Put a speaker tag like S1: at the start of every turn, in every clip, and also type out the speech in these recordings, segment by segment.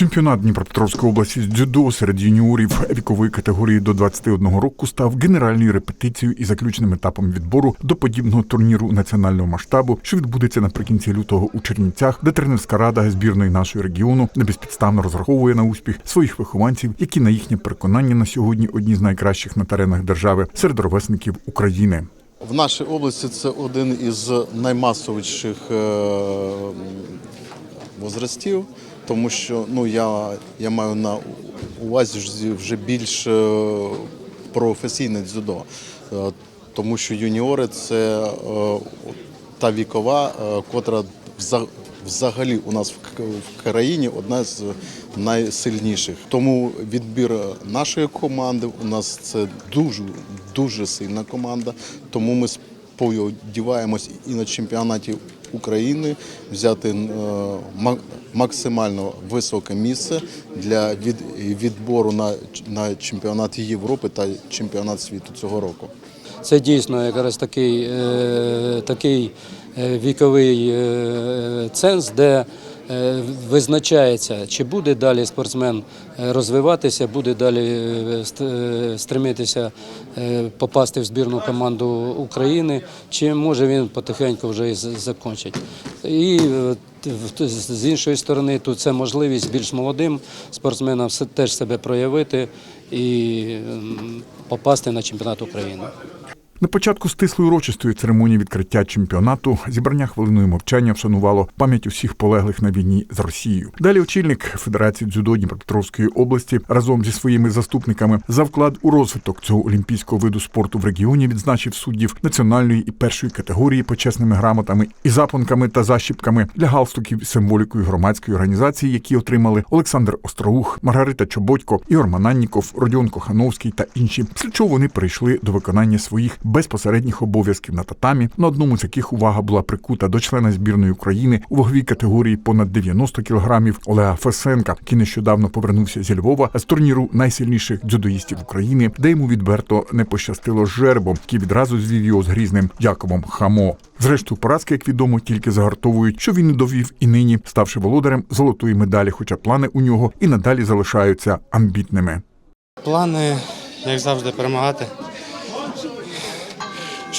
S1: Чемпіонат Дніпропетровської області з дзюдо серед юніорів вікової категорії до 21 року став генеральною репетицією і заключним етапом відбору до подібного турніру національного масштабу, що відбудеться наприкінці лютого у Чернівцях, де тренерська рада збірної нашої регіону не безпідставно розраховує на успіх своїх вихованців, які на їхнє переконання на сьогодні одні з найкращих на теренах держави серед ровесників України.
S2: В нашій області це один із наймасовіших е, возрастів, тому що ну, я, я маю на увазі вже- більш е, професійне дзюдо. Е, Тому що юніори це е, та вікова, котра взагалі у нас в країні одна з найсильніших. Тому відбір нашої команди у нас це дуже дуже сильна команда. Тому ми сподіваємось і на чемпіонаті України взяти е, максимально високе місце для відбору на, на чемпіонат Європи та чемпіонат світу цього року.
S3: Це дійсно якраз такий, е, такий е, віковий ценз, де визначається, чи буде далі спортсмен е, розвиватися, буде далі е, ст- е, стремитися е, попасти в збірну команду України, чи може він потихеньку вже і закінчить. І е, з іншої сторони, тут це можливість більш молодим спортсменам теж себе проявити і попасти на чемпіонат України.
S1: На початку стислої урочистої церемонії відкриття чемпіонату зібрання хвилиною мовчання вшанувало пам'ять усіх полеглих на війні з Росією. Далі очільник Федерації дзюдо Дніпропетровської області разом зі своїми заступниками за вклад у розвиток цього олімпійського виду спорту в регіоні відзначив суддів національної і першої категорії почесними грамотами і запонками та защіпками для галстуків символікою громадської організації, які отримали Олександр Остроух, Маргарита Чоботько, Ігор Мананніков, Родіон Кохановський та інші. Після вони перейшли до виконання своїх безпосередніх обов'язків на татамі, на одному з яких увага була прикута до члена збірної України у ваговій категорії понад 90 кілограмів Олега Фесенка, який нещодавно повернувся зі Львова з турніру найсильніших дзюдоїстів України, де йому відверто не пощастило жербом, який відразу звів його з грізним Яковом Хамо. Зрештою, поразки, як відомо, тільки загартовують, що він не довів і нині, ставши володарем золотої медалі, хоча плани у нього і надалі залишаються амбітними.
S4: Плани, як завжди, перемагати.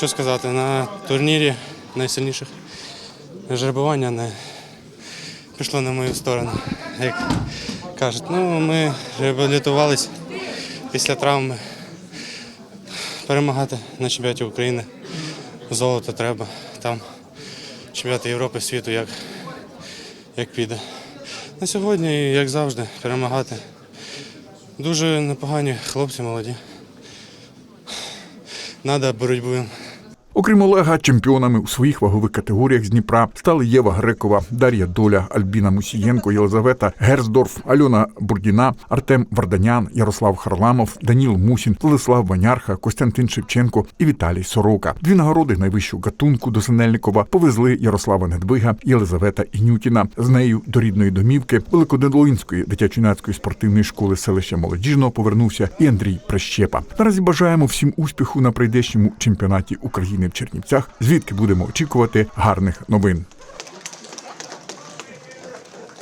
S4: Що сказати, на турнірі найсильніших жеребування не пішло на мою сторону. Як кажуть, ну ми реабілітувались після травми. Перемагати на чемпіонаті України. Золото треба. Там чемпіонати Європи, світу, як, як піде. На сьогодні, як завжди, перемагати. Дуже непогані хлопці молоді. Надо боротьбою.
S1: Окрім Олега, чемпіонами у своїх вагових категоріях з Дніпра стали Єва Грекова, Дар'я Доля, Альбіна Мусієнко, Єлизавета Герздорф, Альона Бурдіна, Артем Варданян, Ярослав Харламов, Даніл Мусін, Владислав Ванярха, Костянтин Шевченко і Віталій Сорока. Дві нагороди найвищого гатунку до Синельникова повезли Ярослава Недвига Єлизавета Інютіна. З нею до рідної домівки Великодолинської дитячо-юнацької спортивної школи селища Молодіжного повернувся і Андрій Прищепа. Наразі бажаємо всім успіху на прийдешньому чемпіонаті України в Чернівцях, звідки будемо очікувати гарних новин.